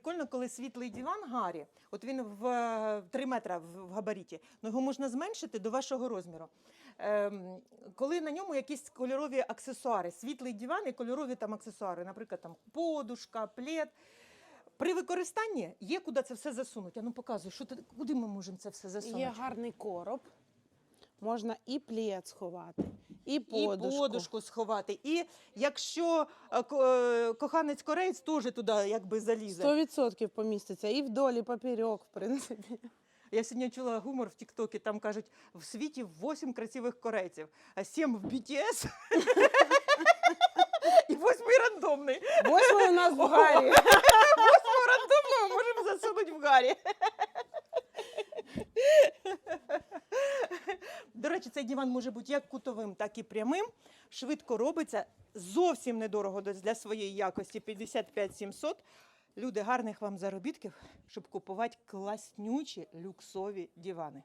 прикольно, коли світлий диван Гаррі, от він в 3 метра в в габаріті, ну його можна зменшити до вашого розміру. Ем, коли на ньому якісь кольорові аксесуари, світлий диван і кольорові там аксесуари, наприклад, там подушка, плед. При використанні є куди це все засунути. А ну показуй, що ти, куди ми можемо це все засунути? Є гарний короб. Можна і плед сховати, і і подушку. подушку сховати. І якщо е, е, коханець кореєць теж туди якби залізе. 100% поміститься. І вдоль, і поперек, в принципі. Я сьогодні чула гумор в Тіктокі, там кажуть, в світі 8 красивих корейців, а 7 в BTS і восьмий рандомний. Восьмий у нас в Гарі. Восьмого рандомного можемо засунути в Гаррі. До речі, цей диван може бути як кутовим, так і прямим. Швидко робиться, зовсім недорого для своєї якості 55 700. Люди, гарних вам заробітків, щоб купувати класнючі люксові дивани.